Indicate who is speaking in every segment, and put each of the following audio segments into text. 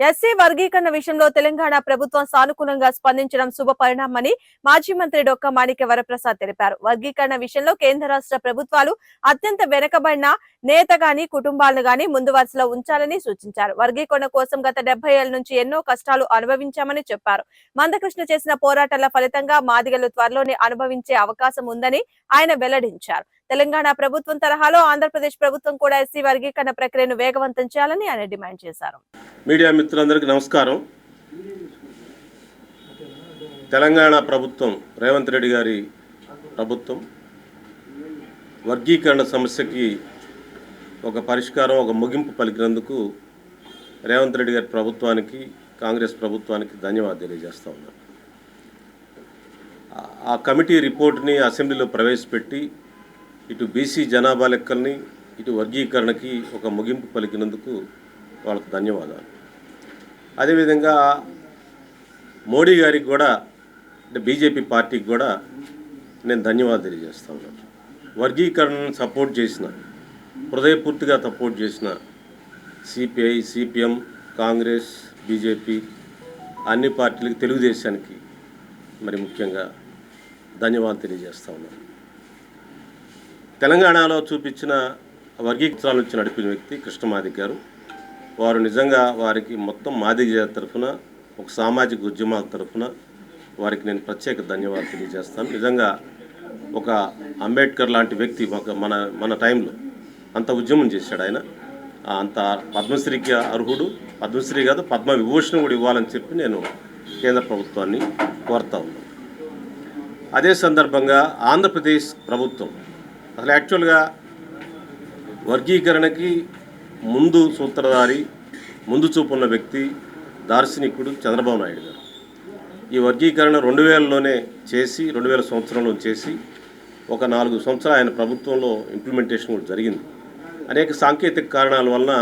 Speaker 1: SC వర్గీకరణ విషయంలో తెలంగాణ ప్రభుత్వం సానుకూలంగా స్పందించడం శుభ పరిణామని మాజీ మంత్రి డొక్క మాణిక్య వరప్రసాద్ తెలిపారు. వర్గీకరణ విషయంలో కేంద్ర రాష్ట్ర ప్రభుత్వాలు అత్యంత వెనకబడిన నేత గాని కుటుంబాలను గాని ముందు వరుసలో ఉంచాలని సూచించారు. వర్గీకరణ కోసం గత డెబ్బై ఏళ్ళ నుంచి ఎన్నో కష్టాలు అనుభవించామని చెప్పారు. మందకృష్ణ చేసిన పోరాటాల ఫలితంగా మాదిగలు త్వరలోనే అనుభవించే అవకాశం ఉందని ఆయన వెల్లడించారు. తెలంగాణ ప్రభుత్వం తరహాలో ఆంధ్రప్రదేశ్ ప్రభుత్వం కూడా ఎస్సీ వర్గీకరణ ప్రక్రియను వేగవంతం చేయాలని ఆయన డిమాండ్ చేశారు.
Speaker 2: మీడియా మిత్రులందరికీ నమస్కారం. తెలంగాణ ప్రభుత్వం రేవంత్ రెడ్డి గారి ప్రభుత్వం వర్గీకరణ సమస్యకి ఒక పరిష్కారం ఒక ముగింపు పలికినందుకు రేవంత్ రెడ్డి గారి ప్రభుత్వానికి కాంగ్రెస్ ప్రభుత్వానికి ధన్యవాదాలు తెలియజేస్తా ఉన్నాను. ఆ- ఆ కమిటీ రిపోర్ట్ని అసెంబ్లీలో ప్రవేశపెట్టి ఇటు బీసీ జనాభా లెక్కల్ని ఇటు వర్గీకరణకి ఒక ముగింపు పలికినందుకు వాళ్ళకు ధన్యవాదాలు. అదేవిధంగా మోడీ గారికి కూడా అంటే బీజేపీ పార్టీకి కూడా నేను ధన్యవాదాలు తెలియజేస్తా ఉన్నాను. వర్గీకరణను సపోర్ట్ చేసిన హృదయపూర్తిగా సపోర్ట్ చేసిన సిపిఐ సిపిఎం కాంగ్రెస్ బీజేపీ అన్ని పార్టీలకు తెలుగుదేశానికి మరి ముఖ్యంగా ధన్యవాదాలు తెలియజేస్తా ఉన్నాను. తెలంగాణలో చూపించిన వర్గీకరణలు నుంచి నడిపిన వ్యక్తి కృష్ణమాది గారు. వారు నిజంగా వారికి మొత్తం మాదిగ తరఫున ఒక సామాజిక ఉద్యమాల తరఫున వారికి నేను ప్రత్యేక ధన్యవాదాలు తెలియజేస్తాను. నిజంగా ఒక అంబేద్కర్ లాంటి వ్యక్తి ఒక మన మన టైంలో అంత ఉద్యమం చేశాడు ఆయన. అంత పద్మశ్రీకి అర్హుడు పద్మశ్రీ కాదు పద్మ విభూషణ్ కూడా ఇవ్వాలని చెప్పి నేను కేంద్ర ప్రభుత్వాన్ని కోరుతా ఉన్నాను. అదే సందర్భంగా ఆంధ్రప్రదేశ్ ప్రభుత్వం అసలు యాక్చువల్గా వర్గీకరణకి ముందు సూత్రధారి ముందు చూపున్న వ్యక్తి దార్శనికుడు చంద్రబాబు నాయుడు గారు. ఈ వర్గీకరణ రెండు వేలలోనే చేసి రెండు వేల సంవత్సరంలో చేసి ఒక నాలుగు సంవత్సరాలు ఆయన ప్రభుత్వంలో ఇంప్లిమెంటేషన్ కూడా జరిగింది. అనేక సాంకేతిక కారణాల వలన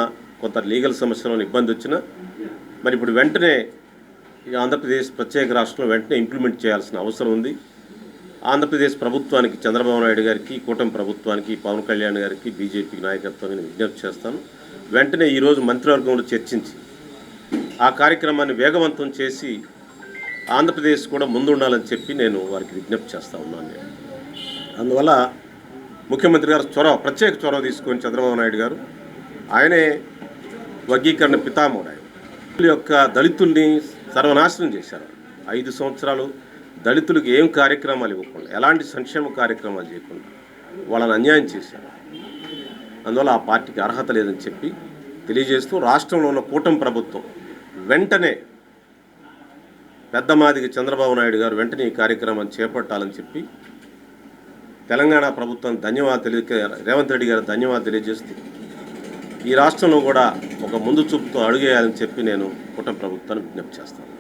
Speaker 2: కొంత లీగల్ సమస్యలను ఇబ్బంది వచ్చినా మరి ఇప్పుడు వెంటనే ఈ ఆంధ్రప్రదేశ్ ప్రత్యేక రాష్ట్రంలో వెంటనే ఇంప్లిమెంట్ చేయాల్సిన అవసరం ఉంది. ఆంధ్రప్రదేశ్ ప్రభుత్వానికి చంద్రబాబు నాయుడు గారికి కూటమి ప్రభుత్వానికి పవన్ కళ్యాణ్ గారికి బీజేపీ నాయకత్వాన్ని నేను విజ్ఞప్తి చేస్తాను. వెంటనే ఈరోజు మంత్రివర్గంలో చర్చించి ఆ కార్యక్రమాన్ని వేగవంతం చేసి ఆంధ్రప్రదేశ్ కూడా ముందుండాలని చెప్పి నేను వారికి విజ్ఞప్తి చేస్తా ఉన్నాను. నేను అందువల్ల ముఖ్యమంత్రి గారు చొరవ ప్రత్యేక చొరవ తీసుకొని చంద్రబాబు నాయుడు గారు ఆయనే వర్గీకరణ పితామహుడు ఆయన. యొక్క దళితుల్ని సర్వనాశనం చేశారు. ఐదు సంవత్సరాలు దళితులకు ఏం కార్యక్రమాలు ఇవ్వకుండా ఎలాంటి సంక్షేమ కార్యక్రమాలు చేయకుండా వాళ్ళని అన్యాయం చేశారు. అందువల్ల ఆ పార్టీకి అర్హత లేదని చెప్పి తెలియజేస్తూ రాష్ట్రంలో ఉన్న కూటమి ప్రభుత్వం వెంటనే పెద్ద మాదిగ చంద్రబాబు నాయుడు గారు వెంటనే ఈ కార్యక్రమాన్ని చేపట్టాలని చెప్పి తెలంగాణ ప్రభుత్వం ధన్యవాదాలు తెలియ రేవంత్ రెడ్డి గారు ధన్యవాదాలు తెలియజేస్తూ ఈ రాష్ట్రంలో కూడా ఒక ముందు చూపుతో అడుగేయాలని చెప్పి నేను కూటమి ప్రభుత్వాన్ని విజ్ఞప్తి చేస్తాను.